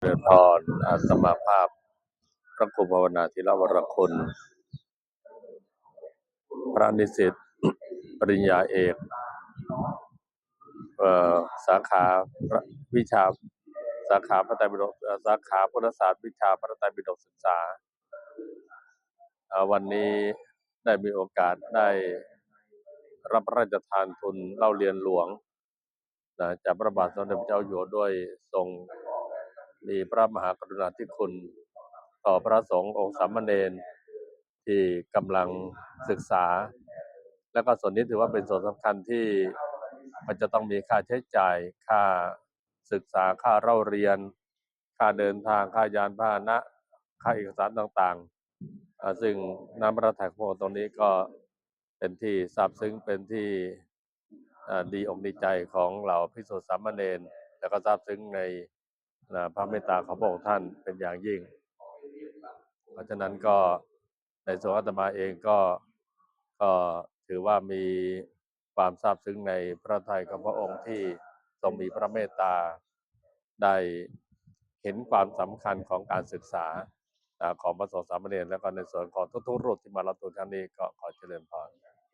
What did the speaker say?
เริญพรอาสมาภาพ พระครูภาวนาธิรวรคุณ พระนิสิตปริญญาเอกเออสาขาวิชา สาขาพระไตรปิฎกสาขาพุทธศาสตร์วิชาพระไตรปิฎกศึกษา วันนี้ได้มีโอกาสได้รับพระราชทานทุนเล่าเรียนหลวงจากพระบาทสมเด็จพระเจ้าอยู่หัวด้วยทรง มีพระมหากรุณาธิคุณ ต่อพระสงฆ์องค์สามเณรที่กำลังศึกษา และก็ส่วนนี้ถือว่าเป็นส่วนสำคัญที่มันจะต้องมีค่าใช้จ่าย ค่าศึกษา ค่าเล่าเรียน ค่าเดินทาง ค่ายานพาหนะ ค่าเอกสารต่างๆ ซึ่งน้ำพระทัยของพตรงนี้ก็เป็นที่ซาบซึ้ง เป็นที่ดีอกดีใจของเหล่าพิสุทธิสามเณรแล้วก็ซาบซึ้งใน อ่าพระเมตตาของพระองค์ท่านเป็นอย่างยิ่ง เพราะฉะนั้นก็ในส่วนอาตมาเองก็ก็ถือว่ามีความซาบซึ้งในพระทัยของพระองค์ที่ทรงมีพระเมตตาได้เห็นความสำคัญของการศึกษาของพระสงฆ์สามเณรแล้วก็ในส่วนของทุกๆรูปที่มารับตัวครั้งนี้ก็ขอเจริญพร